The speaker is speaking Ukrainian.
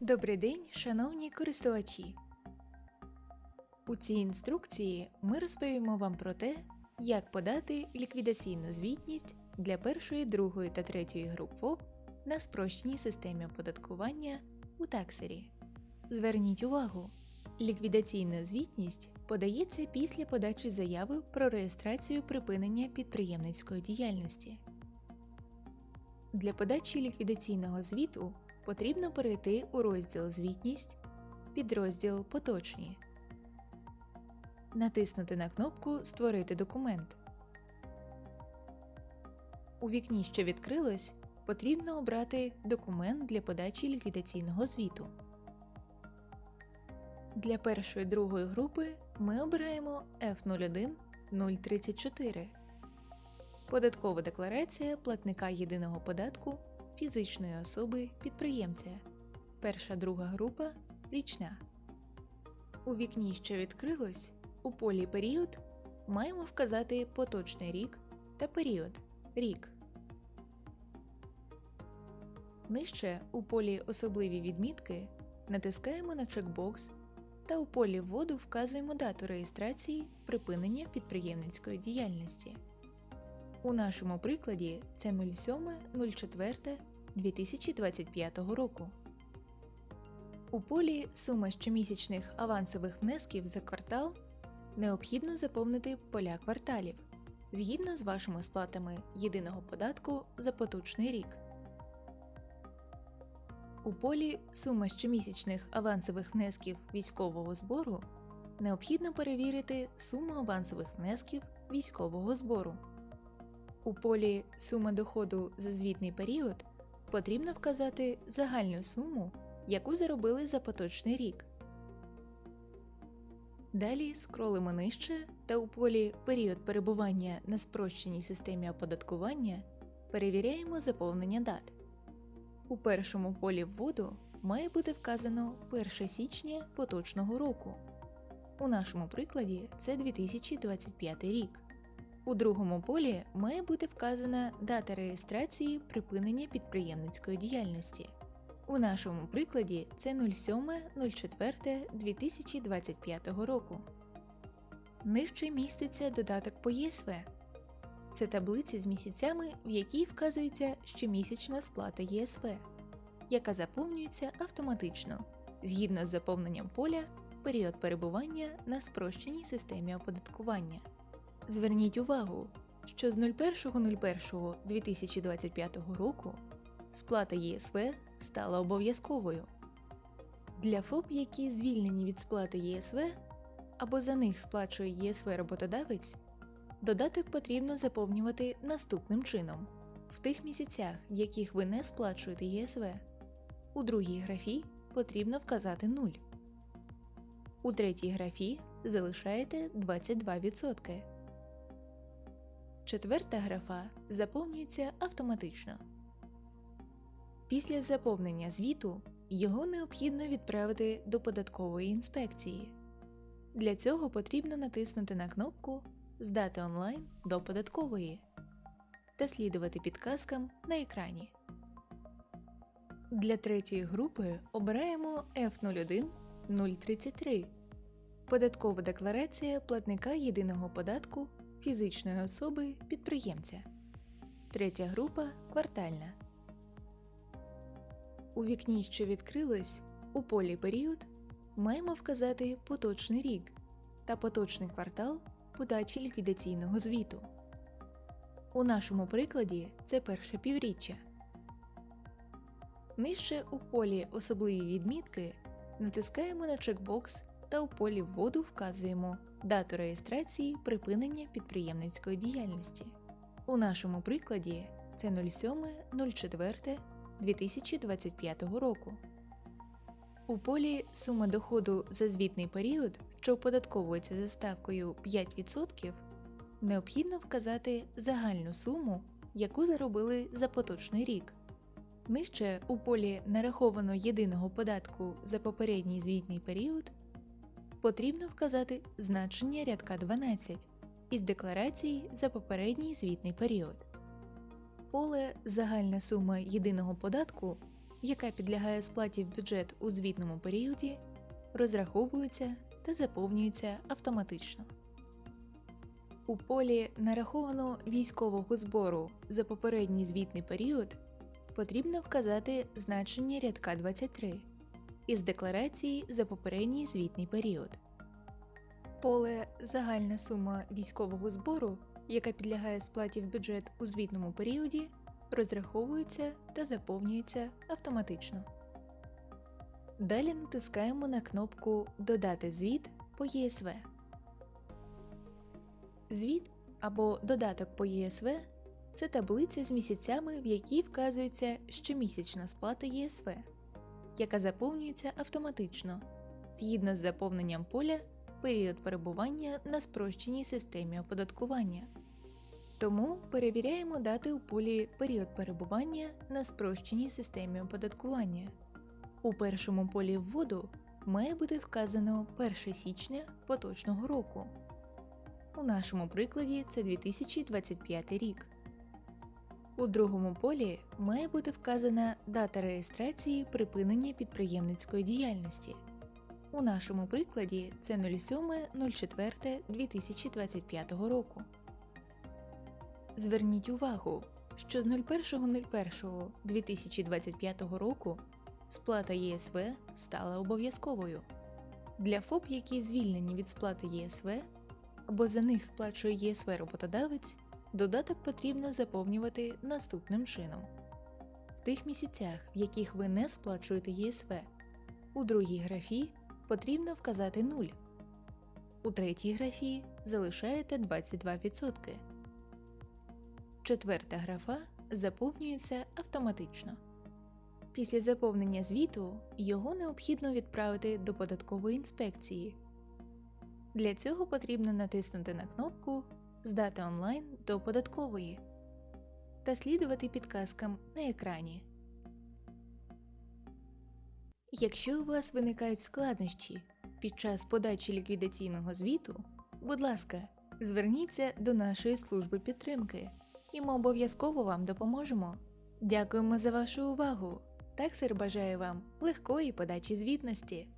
Добрий день, шановні користувачі! У цій інструкції ми розповімо вам про те, як подати ліквідаційну звітність для першої, другої та третьої груп ФОП на спрощеній системі оподаткування у таксері. Зверніть увагу, ліквідаційна звітність подається після подачі заяви про реєстрацію припинення підприємницької діяльності. Для подачі ліквідаційного звіту потрібно перейти у розділ Звітність, підрозділ Поточні, натиснути на кнопку Створити документ. У вікні, що відкрилось, потрібно обрати Документ для подачі ліквідаційного звіту. Для першої другої групи ми обираємо F01 034 Податкова декларація платника єдиного податку фізичної особи підприємця. Перша друга група річна. У вікні, що відкрилось, у полі період маємо вказати поточний рік та період рік. Нижче у полі Особливі відмітки натискаємо на чекбокс та у полі вводу вказуємо дату реєстрації припинення підприємницької діяльності. У нашому прикладі це 07.04.2025 року. У полі Сума щомісячних авансових внесків за квартал необхідно заповнити поля кварталів згідно з вашими сплатами єдиного податку за поточний рік. У полі Сума щомісячних авансових внесків військового збору необхідно перевірити суму авансових внесків військового збору. У полі Сума доходу за звітний період потрібно вказати загальну суму, яку заробили за поточний рік. Далі скролимо нижче та у полі Період перебування на спрощеній системі оподаткування перевіряємо заповнення дат. У першому полі вводу має бути вказано 1 січня поточного року. У нашому прикладі це 2025 рік. У другому полі має бути вказана дата реєстрації припинення підприємницької діяльності. У нашому прикладі це 07.04.2025 року. Нижче міститься додаток по ЄСВ. Це таблиця з місяцями, в якій вказується щомісячна сплата ЄСВ, яка заповнюється автоматично згідно з заповненням поля період перебування на спрощеній системі оподаткування. Зверніть увагу, що з 01.01.2025 року сплата ЄСВ стала обов'язковою. Для ФОП, які звільнені від сплати ЄСВ або за них сплачує ЄСВ роботодавець, додаток потрібно заповнювати наступним чином: в тих місяцях, в яких ви не сплачуєте ЄСВ. У другій графі потрібно вказати 0. У третій графі залишаєте 22%. Четверта графа заповнюється автоматично. Після заповнення звіту його необхідно відправити до податкової інспекції. Для цього потрібно натиснути на кнопку Здати онлайн до податкової та слідувати підказкам на екрані. Для третьої групи обираємо F01 033 Податкова декларація платника єдиного податку фізичної особи підприємця. Третя група квартальна. У вікні, що відкрилось, у полі період маємо вказати поточний рік та поточний квартал подачі ліквідаційного звіту. У нашому прикладі це перше півріччя. Нижче у полі Особливі відмітки натискаємо на чекбокс та у полі вводу вказуємо дату реєстрації припинення підприємницької діяльності. У нашому прикладі це 07.04.2025 року. У полі Сума доходу за звітний період, що оподатковується за ставкою 5%, необхідно вказати загальну суму, яку заробили за поточний рік. Нижче у полі нараховано єдиного податку за попередній звітний період потрібно вказати значення рядка 12 із декларації за попередній звітний період. Поле Загальна сума єдиного податку яка підлягає сплаті в бюджет у звітному періоді, розраховується та заповнюється автоматично. У полі нараховано військового збору за попередній звітний період потрібно вказати значення рядка 23 із декларації за попередній звітний період. Поле Загальна сума військового збору, яка підлягає сплаті в бюджет у звітному періоді, розраховується та заповнюється автоматично. Далі натискаємо на кнопку Додати звіт по ЄСВ. Звіт або додаток по ЄСВ це таблиця з місяцями, в якій вказується щомісячна сплата ЄСВ, яка заповнюється автоматично згідно з заповненням поля період перебування на спрощеній системі оподаткування. Тому перевіряємо дати у полі період перебування на спрощеній системі оподаткування. У першому полі вводу має бути вказано 1 січня поточного року. У нашому прикладі це 2025 рік. У другому полі має бути вказана дата реєстрації припинення підприємницької діяльності. У нашому прикладі це 07.04.2025 року. Зверніть увагу, що з 01.01.2025 року сплата ЄСВ стала обов'язковою. Для ФОП, які звільнені від сплати ЄСВ, або за них сплачує ЄСВ роботодавець, додаток потрібно заповнювати наступним чином. В тих місяцях, в яких ви не сплачуєте ЄСВ, у другій графі потрібно вказати 0. У третій графі залишаєте 22%. Четверта графа заповнюється автоматично. Після заповнення звіту його необхідно відправити до податкової інспекції. Для цього потрібно натиснути на кнопку Здати онлайн до податкової та слідувати підказкам на екрані. Якщо у вас виникають складнощі під час подачі ліквідаційного звіту, будь ласка, зверніться до нашої служби підтримки, і ми обов'язково вам допоможемо. Дякуємо за вашу увагу! Таксер бажає вам легкої подачі звітності.